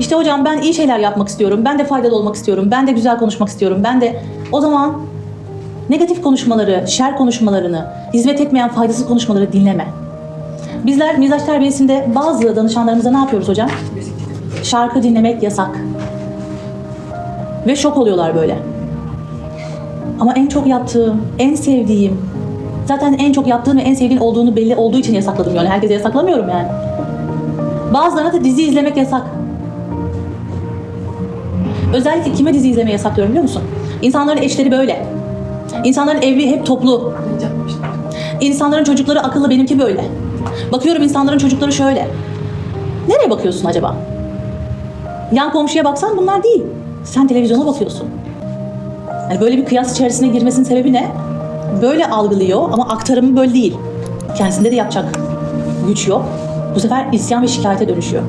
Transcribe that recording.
İşte hocam ben iyi şeyler yapmak istiyorum. Ben de faydalı olmak istiyorum. Ben de güzel konuşmak istiyorum. Ben de o zaman negatif konuşmaları, şer konuşmalarını, hizmet etmeyen faydasız konuşmaları dinleme. Bizler mizaç terbiyesinde bazı danışanlarımıza ne yapıyoruz hocam? Şarkı dinlemek yasak. Ve şok oluyorlar böyle. Ama en çok yaptığım, en sevdiğim, zaten en çok yaptığın ve en sevdiğin olduğunu belli olduğu için yasakladım yani. Herkese yasaklamıyorum yani. Bazılarına da dizi izlemek yasak. Özellikle kime dizi izlemeyi yasaklıyorum biliyor musun? İnsanların eşleri böyle. İnsanların evli hep toplu. İnsanların çocukları akıllı benimki böyle. Bakıyorum insanların çocukları şöyle. Nereye bakıyorsun acaba? Yan komşuya baksan bunlar değil. Sen televizyona bakıyorsun. Yani böyle bir kıyas içerisine girmesinin sebebi ne? Böyle algılıyor ama aktarımı böyle değil. Kendisinde de yapacak güç yok. Bu sefer isyan ve şikayete dönüşüyor.